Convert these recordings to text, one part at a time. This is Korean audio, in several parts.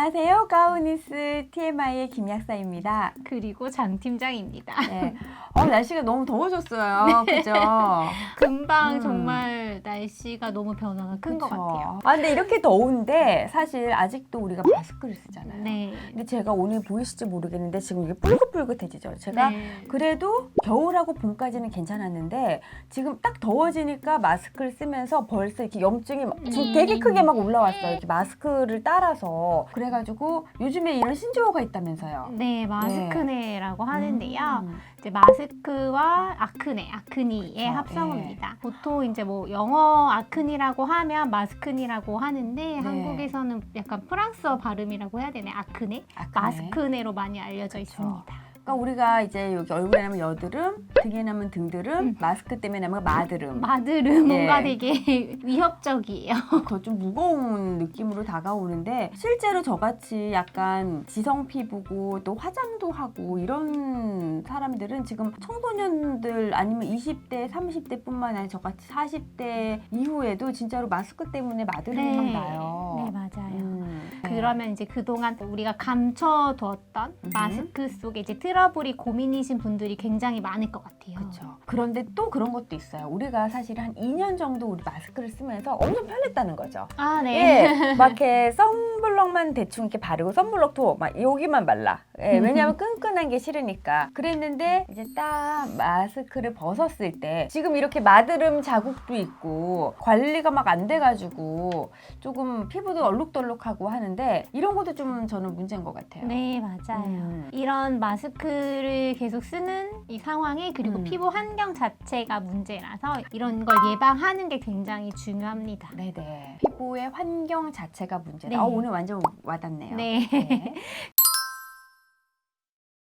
안녕하세요. 가우니스 TMI의 김 약사입니다. 그리고 장 팀장입니다. 네. 어, 날씨가 너무 더워졌어요. 그죠? 금방 음. 정말 날씨가 너무 변화가 큰 것 그쵸? 같아요. 아, 근데 이렇게 더운데 사실 아직도 우리가 마스크를 쓰잖아요. 네. 근데 제가 오늘 보이실지 모르겠는데 지금 이게 뿔긋뿔긋해지죠. 제가 네. 그래도 겨울하고 봄까지는 괜찮았는데 지금 딱 더워지니까 마스크를 쓰면서 벌써 이렇게 염증이 막 지금 음. 되게 크게 막 올라왔어요. 이렇게 마스크를 따라서 그래가지고 요즘에 이런 신조어가 있다면서요. 네, 마스크네라고 하는데요. 음. 이제 마스크 와 아크네, 아크니의 그쵸, 합성어입니다. 보통 이제 뭐 영어 아크니라고 하면 마스크니라고 하는데 네. 한국에서는 약간 프랑스어 발음이라고 해야 되네. 아크네, 아크네. 마스크네로 많이 알려져 그쵸. 있습니다. 그러니까 우리가 이제 여기 얼굴에 나면 여드름, 등에 나면 등드름, 음. 마스크 때문에 나면 마드름. 마들은 뭔가 예. 되게 위협적이에요. 그거 좀 무거운 느낌으로 다가오는데 실제로 저같이 약간 지성 피부고 또 화장도 하고 이런 사람들은 지금 청소년들 아니면 20대, 30대 뿐만 아니라 저같이 40대 이후에도 진짜로 마스크 때문에 마드름이 막 나요. 네, 맞아요. 음, 네. 그러면 이제 그동안 우리가 감춰두었던 음. 마스크 속에 이제 트러블이 고민이신 분들이 굉장히 많을 것 같아요. 그렇죠. 그런데 또 그런 것도 있어요. 우리가 사실 한 2년 정도 우리 마스크를 쓰면서 엄청 편했다는 거죠. 아, 네. 예, 막 이렇게 선블럭만 대충 이렇게 바르고 선블럭도 막 여기만 발라. 예, 왜냐하면 끈끈한 게 싫으니까. 그랬는데 이제 딱 마스크를 벗었을 때 지금 이렇게 마드름 자국도 있고 관리가 막 안 돼가지고 조금 피부도 얼룩덜룩하고 하는 데 이런 것도 좀 저는 문제인 것 같아요. 네, 맞아요. 음. 이런 마스크를 계속 쓰는 이 상황에 그리고 음. 피부 환경 자체가 문제라서 이런 걸 예방하는 게 굉장히 중요합니다. 네네. 피부의 환경 자체가 문제다. 네. 어, 오늘 완전 와닿네요. 네. 네.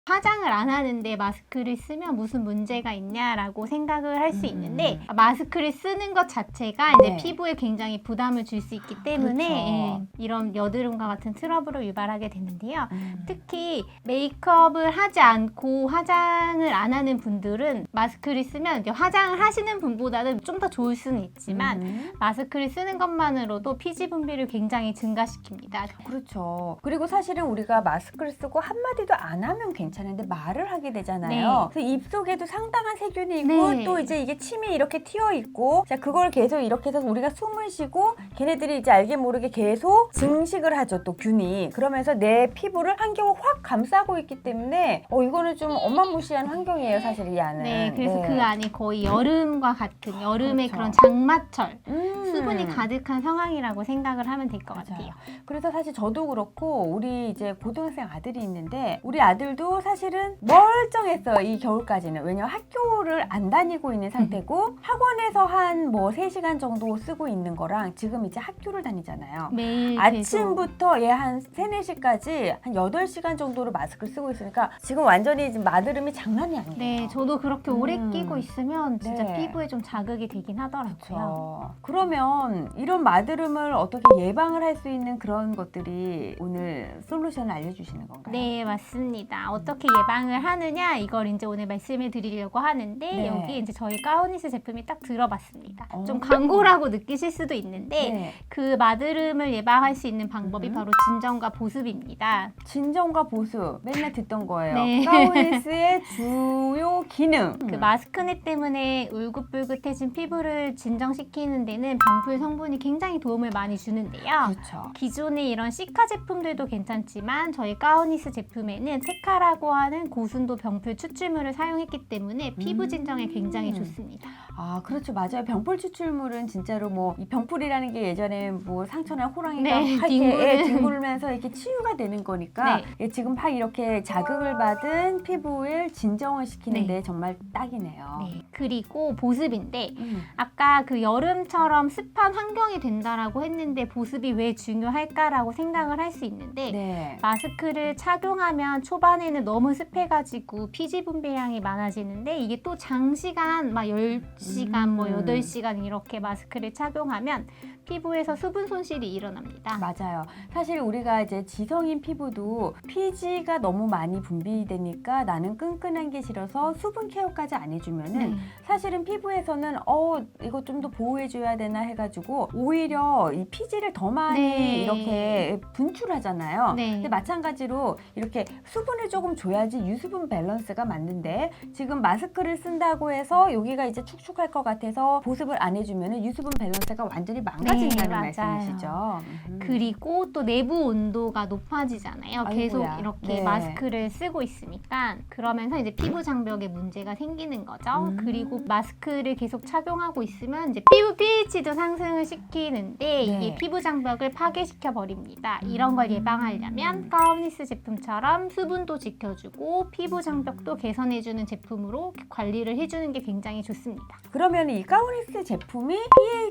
화장을 안 하는데 마스크를 쓰면 무슨 문제가 있냐라고 생각을 할수 음. 있는데 마스크를 쓰는 것 자체가 이제 네. 피부에 굉장히 부담을 줄 수 있기 때문에 그렇죠. 예, 이런 여드름과 같은 트러블을 유발하게 되는데요. 음. 특히 메이크업을 하지 않고 화장을 안 하는 분들은 마스크를 쓰면 이제 화장을 하시는 분보다는 좀 더 좋을 수는 있지만 음. 마스크를 쓰는 것만으로도 피지 분비를 굉장히 증가시킵니다. 그렇죠. 그리고 사실은 우리가 마스크를 쓰고 한마디도 안 하면 괜찮 은데 말을 하게 되잖아요. 그래서 입 속에도 상당한 세균이 있고 네. 또 이제 이게 침이 이렇게 튀어 있고 자 그걸 계속 이렇게 해서 우리가 숨을 쉬고 걔네들이 이제 알게 모르게 계속 증식을 하죠. 또 균이. 그러면서 내 피부를 환경을 확 감싸고 있기 때문에 어 이거는 좀 어마무시한 환경이에요. 사실 이 안은. 네, 그래서 네. 그 안이 거의 여름과 같은 여름의 그렇죠. 그런 장마철 음. 수분이 가득한 상황이라고 생각을 하면 될 것. 같아요. 그래서 사실 저도 그렇고 우리 이제 고등학생 아들이 있는데 우리 아들도 사실은 멀쩡했어요 이 겨울까지는 왜냐면 학교를 안 다니고 있는 상태고 학원에서 한 뭐 3시간 정도 쓰고 있는 거랑 지금 이제 학교를 다니잖아요 매일 아침부터 얘 한 3, 4시까지 한 8시간 정도로 마스크를 쓰고 있으니까 지금 완전히 지금 마드름이 장난이 아니에요 네, 저도 그렇게 오래 음. 끼고 있으면 진짜 네. 피부에 좀 자극이 되긴 하더라고요. 그러면 이런 마드름을 어떻게 예방을 할 수 있는 그런 것들이 오늘 솔루션을 알려주시는 건가요? 네, 맞습니다. 어떻게 예방을 하느냐 이걸 이제 오늘 말씀을 드리려고 하는데 네. 여기 이제 저희 가오니스 제품이 딱 들어봤습니다. 어. 좀 광고라고 느끼실 수도 있는데 네. 그 마드름을 예방할 수 있는 방법이 음. 바로 진정과 보습입니다. 진정과 보수 맨날 듣던 거예요. 네. 가오니스의 주요 기능. 그 마스크넷 때문에 울긋불긋해진 피부를 진정시키는 데는 병풀 성분이 굉장히 도움을 많이 주는데요. 그렇죠. 기존의 이런 시카 제품들도 괜찮지만 저희 가오니스 제품에는 테카라고 하는 고순도 병풀 추출물을 사용했기 때문에 피부 음. 진정에 굉장히 좋습니다. 아 그렇죠 맞아요. 병풀 추출물은 진짜로 뭐 이 병풀이라는 게 예전에 뭐 상처나 호랑이가 네, 할 뒹굴. 때 예, 뒹굴면서 이렇게 치유가 되는 거니까 네. 예, 지금 막 이렇게 자극을 받은 피부를 진정을 시키는데 네. 정말 딱이네요. 네. 그리고 보습인데 음. 아까 그 여름처럼 습한 환경이 된다라고 했는데 보습이 왜 중요할까라고 생각을 할 수 있는데 네. 마스크를 착용하면 초반에는 너무 습해가지고 피지 분비량이 많아지는데 이게 또 장시간 막 10시간 뭐 음. 8시간 이렇게 마스크를 착용하면 피부에서 수분 손실이 일어납니다. 맞아요. 사실 우리가 이제 지성인 피부도 피지가 너무 많이 분비되니까 나는 끈끈한 게 싫어서 수분 케어까지 안 해주면은 네. 사실은 피부에서는 어 이거 좀 더 보호해줘야 되나 해가지고 오히려 이 피지를 더 많이 네. 이렇게 분출하잖아요. 네. 근데 마찬가지로 이렇게 수분을 조금 줘야지 유수분 밸런스가 맞는데 지금 마스크를 쓴다고 해서 여기가 이제 축축할 것 같아서 보습을 안 해주면 유수분 밸런스가 완전히 망가 진다는 네, 맞아요. 말씀이시죠. 음. 그리고 또 내부 온도가 높아지잖아요. 계속 아이고야. 이렇게 네. 마스크를 쓰고 있으니까 그러면서 이제 피부 장벽에 문제가 생기는 거죠. 음. 그리고 마스크를 계속 착용하고 있으면 이제 피부 pH도 상승을 시키는데 네. 이게 피부 장벽을 파괴시켜 버립니다. 이런 음. 걸 예방하려면 가오니스 제품처럼 수분도 지켜주고 피부 장벽도 개선해주는 제품으로 관리를 해주는 게 굉장히 좋습니다. 그러면 이 가오니스 제품이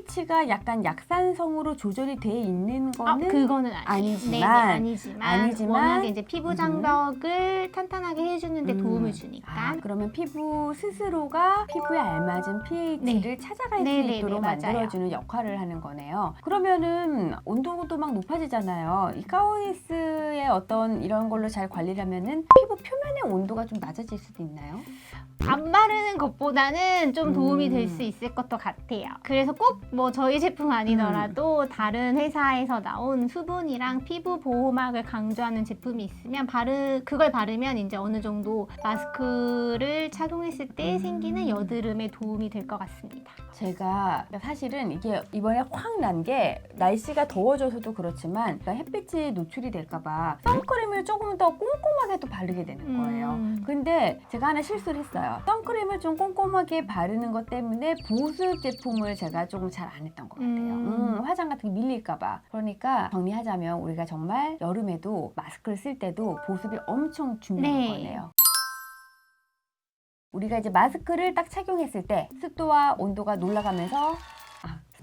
pH가 약간 약산 성으로 조절이 돼 있는 아, 거는 그거는 아니에요. 아니지만- 네, 네, 아니지만, 아니지만- 워낙에 이제 피부 음. 장벽을 탄탄하게 해주는데 음. 도움을 주니까. 아, 그러면 피부 스스로가 피부에 알맞은 pH를 찾아갈 네, 수 네, 있도록 네, 맞아요. 만들어주는 역할을 하는 거네요. 그러면은 온도도 막 높아지잖아요. 이 가오니스의 어떤 이런 걸로 잘 관리를 하면은 피부 표면의 온도가 좀 낮아질 수도 있나요? 안 바르는 것보다는 좀 도움이 음. 될수 있을 것도 같아요. 그래서 꼭 뭐 저희 제품 아니더라도 음. 다른 회사에서 나온 수분이랑 피부 보호막을 강조하는 제품이 있으면 바르 그걸 바르면 이제 어느 정도 마스크를 착용했을 때 음. 생기는 여드름에 도움이 될 것 같습니다. 제가 사실은 이게 이번에 확 난 게 날씨가 더워져서도 그렇지만 그러니까 햇빛이 노출이 될까봐 선크림을 조금 더 꼼꼼하게 또 바르게 되는 거예요. 음. 근데 제가 하나 실수를 했어요. 선크림을 좀 꼼꼼하게 바르는 것 때문에 보습 제품을 제가 조금 잘 안 했던 것 같아요. 음. 음, 화장 같은 게 밀릴까봐. 그러니까 정리하자면 우리가 정말 여름에도 마스크를 쓸 때도 보습이 엄청 중요한 네. 거네요. 우리가 이제 마스크를 딱 착용했을 때 습도와 온도가 놀라가면서 아,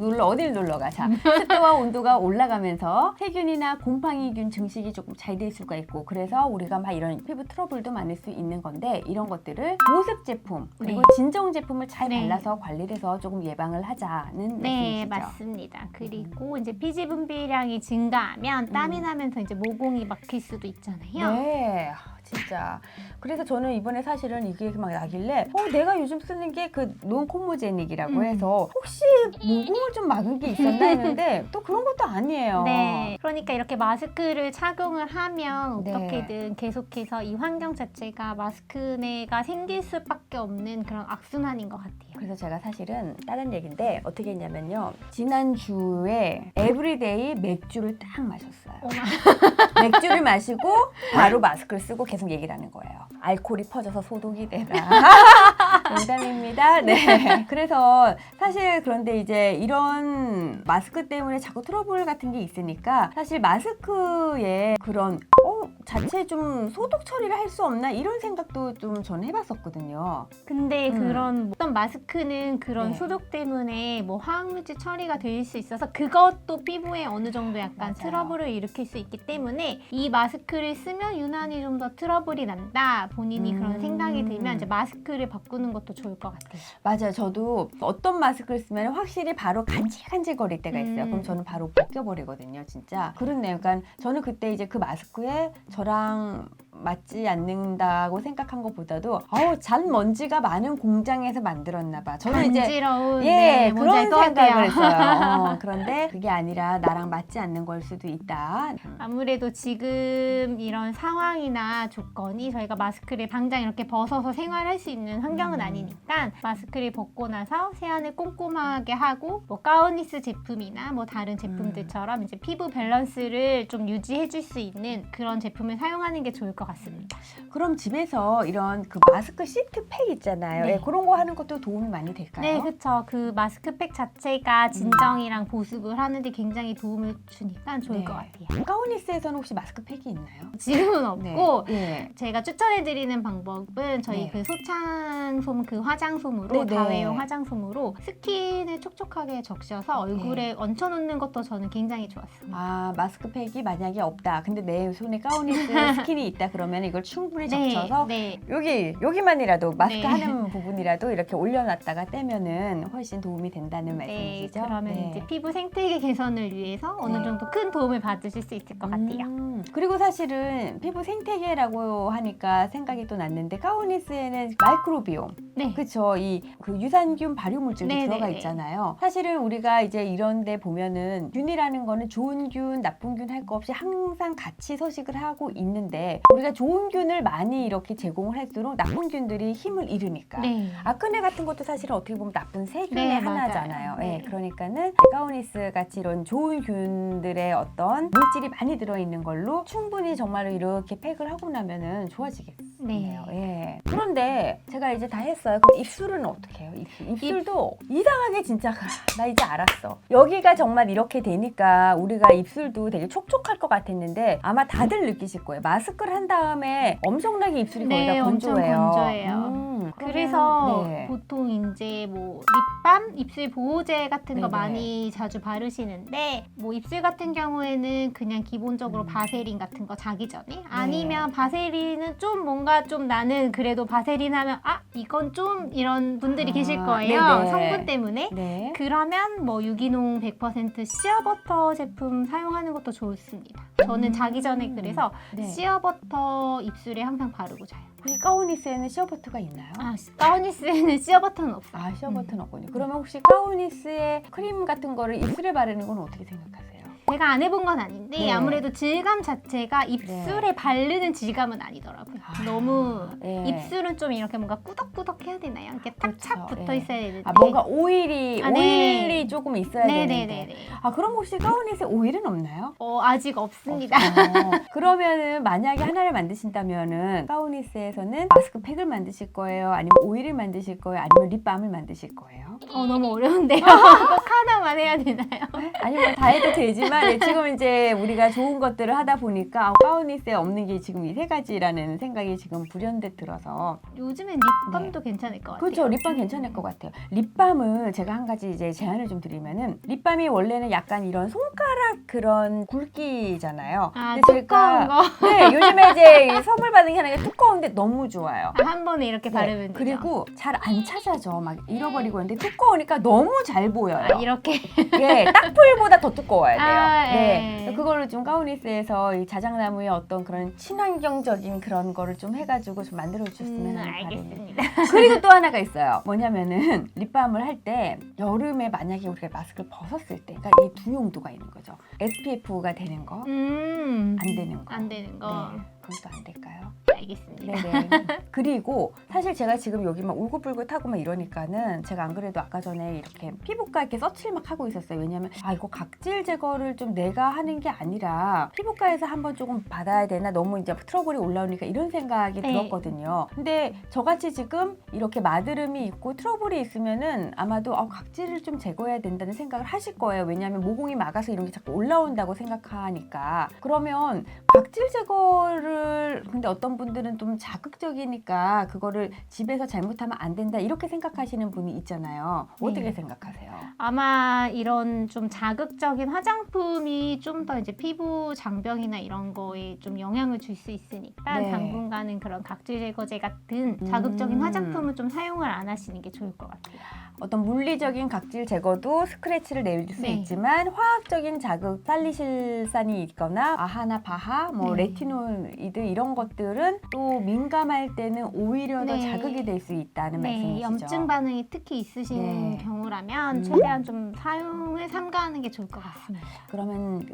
놀러 어딜 놀러 가? 자, 습도와 온도가 올라가면서 세균이나 곰팡이균 증식이 조금 잘 될 수가 있고 그래서 우리가 막 이런 피부 트러블도 많을 수 있는 건데 이런 것들을 보습 제품 그리고 네. 진정 제품을 잘 네. 발라서 관리를 해서 조금 예방을 하자는 네, 말씀이시죠? 맞습니다. 그리고 이제 피지 분비량이 증가하면 땀이 음. 나면서 이제 모공이 막힐 수도 있잖아요. 네, 아, 진짜. 그래서 저는 이번에 사실은 이게 막 나길래, 어, 내가 요즘 쓰는 게 그 논코모제닉이라고 음. 해서 혹시 모공을 좀 막은 게 있었나 했는데 또 그런 것도 아니에요. 네. 그러니까 이렇게 마스크를 착용을 하면 네. 어떻게든 계속해서 이 환경 자체가 마스크 내가 생길 수밖에 없는 그런 악순환인 것 같아요. 그래서 제가 사실은 다른 얘기인데 어떻게 했냐면요. 지난주에 에브리데이 맥주를 딱 마셨어요. 맥주를 마시고 바로 마스크를 쓰고 계속 얘기를 하는 거예요. 알코올이 퍼져서 소독이 되라. 농담입니다. 네. 그래서 사실 그런데 이제 이런 마스크 때문에 자꾸 트러블 같은 게 있으니까 사실 마스크에 그런 어 자체 좀 소독 처리를 할 수 없나 이런 생각도 좀 저는 해봤었거든요. 근데 음. 그런 어떤 마스크는 그런 네. 소독 때문에 뭐 화학물질 처리가 될 수 있어서 그것도 피부에 어느 정도 약간 맞아요. 트러블을 일으킬 수 있기 때문에 이 마스크를 쓰면 유난히 좀 더 트러블이 난다 본인이 음. 그런 생각이 들면 이제 마스크를 바꾸는 것도 좋을 것 같아요. 맞아요. 저도 어떤 마스크를 쓰면 확실히 바로 간질간질 거릴 때가 있어요. 음. 그럼 저는 바로 벗겨버리거든요. 진짜. 그렇네요. 그러니까 저는 그때 이제 그 마스크에 저랑 맞지 않는다고 생각한 것보다도 어우 잔 먼지가 많은 공장에서 만들었나 봐. 저는 이제 간지러운 예 네, 뭔지 그런 알것 같아요. 생각을 했어요. 어, 그런데 그게 아니라 나랑 맞지 않는 걸 수도 있다. 아무래도 지금 이런 상황이나 조건이 저희가 마스크를 당장 이렇게 벗어서 생활할 수 있는 환경은 음. 아니니까 마스크를 벗고 나서 세안을 꼼꼼하게 하고 뭐 가오니스 제품이나 뭐 다른 제품들처럼 이제 피부 밸런스를 좀 유지해 줄 수 있는 그런 제품을 사용하는 게 좋을 것 같습니다. 그럼 집에서 이런 그 마스크 시트팩 있잖아요. 네. 예, 그런 거 하는 것도 도움이 많이 될까요? 네, 그렇죠. 그 마스크팩 자체가 진정이랑 보습을 하는데 굉장히 도움을 주니까 좋을 네. 것 같아요. 가오니스에서는 혹시 마스크팩이 있나요? 지금은 없고 네. 예. 제가 추천해드리는 방법은 저희 네. 그 소창솜 그 화장솜으로 네, 네. 다회용 화장솜으로 스킨을 촉촉하게 적셔서 얼굴에 얹혀놓는 것도 저는 굉장히 좋았어요. 아 마스크팩이 만약에 없다. 근데 내 손에 가오니스 스킨이 있다. 그러면 이걸 충분히 네, 적셔서 네. 여기 여기만이라도 마스크 네. 하는 부분이라도 이렇게 올려놨다가 떼면은 훨씬 도움이 된다는 네, 말씀이시죠? 그러면 네. 이제 피부 생태계 개선을 위해서 어느 네. 정도 큰 도움을 받으실 수 있을 것 같아요. 음, 그리고 사실은 피부 생태계라고 하니까 생각이 또 났는데 카오니스에는 마이크로비옴 네. 그렇죠 이 그 유산균 발효 물질도 네, 들어가 네, 네. 있잖아요 사실은 우리가 이제 이런데 보면은 균이라는 거는 좋은 균 나쁜 균 할 거 없이 항상 같이 서식을 하고 있는데 우리 가 좋은 균을 많이 이렇게 제공을 할수록 나쁜 균들이 힘을 잃으니까 네. 아크네 같은 것도 사실은 어떻게 보면 나쁜 세균의 네, 하나잖아요. 맞아요. 예, 네. 그러니까는 가오니스 같이 이런 좋은 균들의 어떤 물질이 많이 들어있는 걸로 충분히 정말로 이렇게 팩을 하고 나면은 좋아지겠네요. 네. 예. 그런데 제가 이제 다 했어요. 그럼 입술은 어떻게 해요? 입술. 입술도 이상하게 진짜 아, 나 이제 알았어. 여기가 정말 이렇게 되니까 우리가 입술도 되게 촉촉할 것 같았는데 아마 다들 느끼실 거예요. 마스크를 한 다음에 엄청나게 입술이 네, 거의 다 엄청 건조해요. 건조해요. 음, 그래서 네. 보통 이제 뭐 립밤, 입술 보호제 같은 거 네네. 많이 자주 바르시는데 뭐 입술 같은 경우에는 그냥 기본적으로 음. 바세린 같은 거 자기 전에 아니면 바세린은 좀 뭔가 좀 나는 그래도 바세린 하면 아 이건 좀 이런 분들이 아, 계실 거예요 네네. 성분 때문에 네. 그러면 뭐 유기농 100% 시어버터 제품 사용하는 것도 좋습니다. 저는 음. 자기 전에 그래서 네. 시어버터 입술에 항상 바르고 자요. 혹시 가오니스에는 시어 버터가 있나요? 아, 가오니스에는 시어 버터는 없어요. 아, 시어 버터는 음. 없군요. 그러면 혹시 가오니스의 크림 같은 거를 입술에 바르는 건 어떻게 생각하세요? 제가 안 해본 건 아닌데 네. 아무래도 질감 자체가 입술에 바르는 질감은 아니더라고요. 아, 너무 네. 입술은 좀 이렇게 뭔가 꾸덕꾸덕 해야 되나요? 이렇게 탁착 그렇죠. 붙어 예. 있어야 되는데. 아, 뭔가 오일이 아, 네. 오일이 조금 있어야 되는데. 네네네 네. 아, 그럼 혹시 가오니스에 오일은 없나요? 어 아직 없습니다. 어, 그러면은 만약에 하나를 만드신다면은 가오니스에서는 마스크팩을 만드실 거예요? 아니면 오일을 만드실 거예요? 아니면 립밤을 만드실 거예요? 어 너무 어려운데요. 꼭 하나만 해야 되나요? 아니면 다 해도 되지만 예, 지금 이제 우리가 좋은 것들을 하다 보니까 아, 가오니스에 없는 게 지금 이 세 가지라는 생각이 지금 불현듯 들어서 요즘엔 립밤도 괜찮을 것 같아요. 그렇죠 립밤 괜찮을 것 같아요 립밤을 제가 한 가지 이제 제안을 좀 드리면은 립밤이 원래는 약간 이런 손가락 그런 굵기잖아요 아 근데 두꺼운 거. 네 요즘에 이제 선물 받은 게 아니라 두꺼운데 너무 좋아요 아, 한 번에 이렇게 바르면 네, 되죠. 그리고 잘 안 찾아져 막 잃어버리고 있는데 두꺼우니까 너무 잘 보여요 아, 이렇게 예, 딱풀보다 더 두꺼워야 돼요. 아, 네. 예. 그걸로 좀 가오니스에서 이 자작나무의 어떤 그런 친환경적인 그런 거를 좀 해가지고 좀 만들어 주셨으면 음, 하는. 알겠습니다. 그리고 또 하나가 있어요. 뭐냐면은 립밤을 할 때 여름에 만약에 우리가 마스크를 벗었을 때, 그러니까 이 두 용도가 있는 거죠. SPF가 되는 거, 음. 안 되는 거. 안 되는 거. 네. 그건 또 안 될까요? 알겠습니다. 네네. 그리고 사실 제가 지금 여기 막 울긋불긋하고 막 이러니까는 제가 안 그래도 아까 전에 이렇게 피부과 이렇게 서치를 막 하고 있었어요. 왜냐면 아 이거 각질 제거를 좀 내가 하는 게 아니라 피부과에서 한번 조금 받아야 되나 너무 이제 트러블이 올라오니까 이런 생각이 네. 들었거든요. 근데 저같이 지금 이렇게 마드름이 있고 트러블이 있으면은 아마도 아, 각질을 좀 제거해야 된다는 생각을 하실 거예요. 왜냐하면 모공이 막아서 이런 게 자꾸 올라온다고 생각하니까 그러면 각질 제거를 근데 어떤 분 들은 좀 자극적이니까 그거를 집에서 잘못하면 안 된다 이렇게 생각하시는 분이 있잖아요. 어떻게 네. 생각하세요? 아마 이런 좀 자극적인 화장품이 좀 더 이제 피부 장병이나 이런 거에 좀 영향을 줄 수 있으니까 네. 당분간은 그런 각질 제거제 같은 음. 자극적인 화장품은 좀 사용을 안 하시는 게 좋을 것 같아요. 어떤 물리적인 각질 제거도 스크래치를 내릴 수 네. 있지만 화학적인 자극 살리실산이 있거나 아하나 바하 뭐 네. 레티노이드 이런 것들은 또 민감할 때는 오히려 더 네. 자극이 될 수 있다는 네, 말씀이시죠. 염증 반응이 특히 있으신 네. 경우라면 음. 최대한 좀 사용을 삼가하는 게 좋을 것 같습니다. 그러면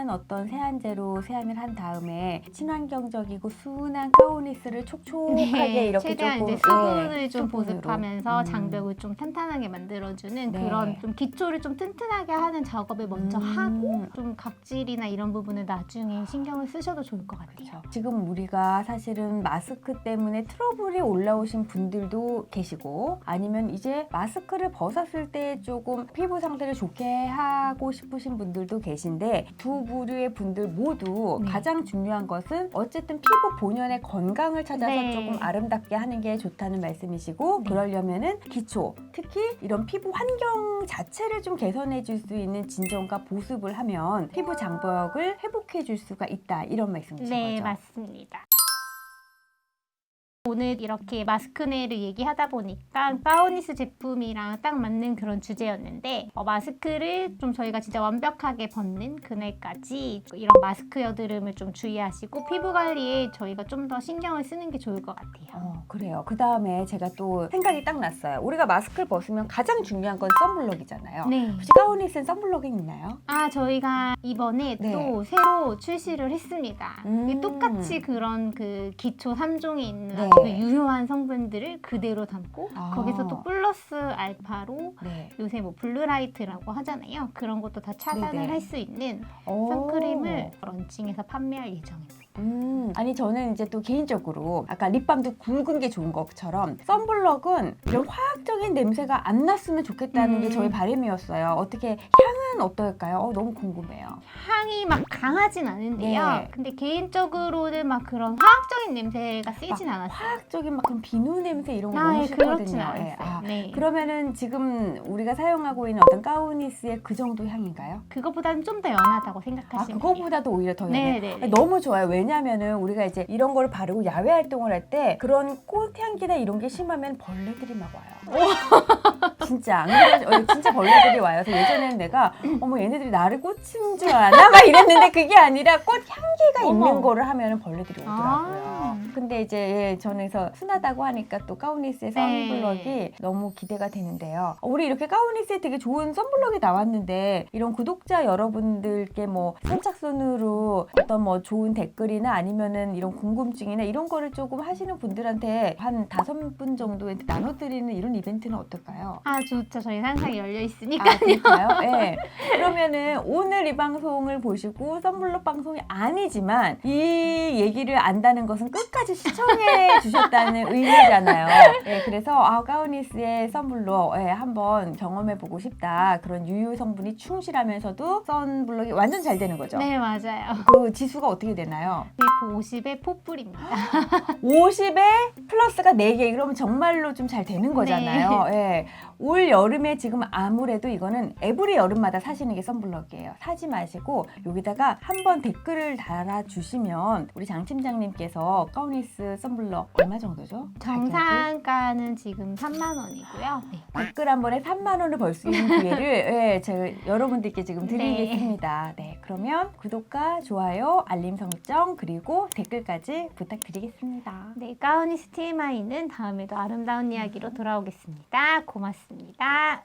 순한 어떤 세안제로 세안을 한 다음에 친환경적이고 순한 카오니스를 촉촉하게 이렇게 네, 최대한 조금 이제 수분을 예, 좀. 보습하면서 음. 장벽을 좀 탄탄하게 만들어주는 네. 그런 좀 기초를 좀 튼튼하게 하는 작업을 먼저 음. 하고 좀 각질이나 이런 부분을 나중에 신경을 쓰셔도 좋을 것 같아요. 그렇죠. 지금 우리가 사실은 마스크 때문에 트러블이 올라오신 분들도 계시고 아니면 이제 마스크를 벗었을 때 조금 피부 상태를 좋게 하고 싶으신 분들도 계신데 두 부류의 분들 모두 네. 가장 중요한 것은 어쨌든 피부 본연의 건강을 찾아서 네. 조금 아름답게 하는 게 좋다는 말씀이시고 네. 그러려면은 기초 특히 이런 피부 환경 자체를 좀 개선해 줄 수 있는 진정과 보습을 하면 피부 장벽을 회복해 줄 수가 있다 이런 말씀이신 네, 거죠. 맞습니다. 오늘 이렇게 마스크네를 얘기하다 보니까 파우니스 제품이랑 딱 맞는 그런 주제였는데 어, 마스크를 좀 저희가 진짜 완벽하게 벗는 그날까지 이런 마스크 여드름을 좀 주의하시고 피부 관리에 저희가 좀 더 신경을 쓰는 게 좋을 것 같아요. 어, 그래요. 그 다음에 제가 또 생각이 딱 났어요. 우리가 마스크를 벗으면 가장 중요한 건 선블럭이잖아요. 네. 혹시 가온이스는 선블럭이 있나요? 아, 저희가 이번에 네. 또 새로 출시를 했습니다. 음. 똑같이 그런 그 기초 3종에 있는 네. 그 유효한 성분들을 그대로 담고 아. 거기서 또 플러스 알파로 네. 요새 뭐 블루라이트라고 하잖아요. 그런 것도 다 차단을 네네. 할 수 있는 오. 선크림을 런칭해서 판매할 예정입니다. 음, 아니 저는 이제 또 개인적으로 아까 립밤도 굵은 게 좋은 것처럼 선블럭은 이런 화학적인 냄새가 안 났으면 좋겠다는 음. 게 저의 바람이었어요. 어떻게 향은 어떨까요? 어, 너무 궁금해요. 향이 막 강하진 않은데요. 네. 근데 개인적으로는 막 그런 화학적인 냄새가 세진 않았어요. 화학적인 막 그런 비누 냄새 이런 거 아, 너무 예, 싫거든요. 그렇진 예, 않았어요. 아, 네. 그러면은 지금 우리가 사용하고 있는 어떤 가우니스의 그 정도 향인가요? 그거보다는 좀 더 연하다고 아, 생각하시면 돼요. 그거보다도 오히려 더 연해. 네, 네. 너무 좋아요. 왜 냐면은 우리가 이제 이런 거를 바르고 야외 활동을 할 때 그런 꽃향기나 이런 게 심하면 벌레들이 막 와요. 진짜 안 그래도 어, 진짜 벌레들이 와요. 그래서 예전에는 내가 어머 얘네들이 나를 꽂힌 줄 아나 막 이랬는데 그게 아니라 꽃 향기가 어머. 있는 거를 하면은 벌레들이 오더라고요. 아. 근데 이제 예, 저는 그래서 순하다고 하니까 또 가우니스의 네. 선블럭이 너무 기대가 되는데요. 어, 우리 이렇게 가우니스에 되게 좋은 선블럭이 나왔는데 이런 구독자 여러분들께 뭐 선착순으로 어떤 뭐 좋은 댓글이나 아니면은 이런 궁금증이나 이런 거를 조금 하시는 분들한테 한 다섯 분 정도에 나눠드리는 이런 이벤트는 어떨까요? 아 좋죠. 저희 항상 열려 있으니까. 아? 네. 그러면은 오늘 이 방송을 보시고 선블럭 방송이 아니지만 이 얘기를 안다는 것은 끝까지 시청해 주셨다는 의미잖아요. 네, 그래서 아, 가우니스의 선블럭 예, 한번 경험해 보고 싶다. 그런 유효 성분이 충실하면서도 선블럭이 완전 잘 되는 거죠. 네 맞아요. 그 지수가 어떻게 되나요? 비포 50에 포뿔입니다. 50에 플러스가 4개 그러면 정말로 좀 잘 되는 거잖아요. 예. 올 여름에 지금 아무래도 이거는 에브리 여름마다 사시는 게 선블럭이에요. 사지 마시고 여기다가 한번 댓글을 달아주시면 우리 장 팀장님께서 가우니스 선블럭 얼마 정도죠? 정상가는 지금 3만 원이고요. 네. 댓글 한 번에 3만 원을 벌 수 있는 기회를 예, 제가 여러분들께 지금 네. 드리겠습니다. 네, 그러면 구독과 좋아요, 알림 설정 그리고 댓글까지 부탁드리겠습니다. 네, 가우니스 TMI는 다음에도 아름다운 이야기로 돌아오겠습니다. 고맙습니다. 你哒。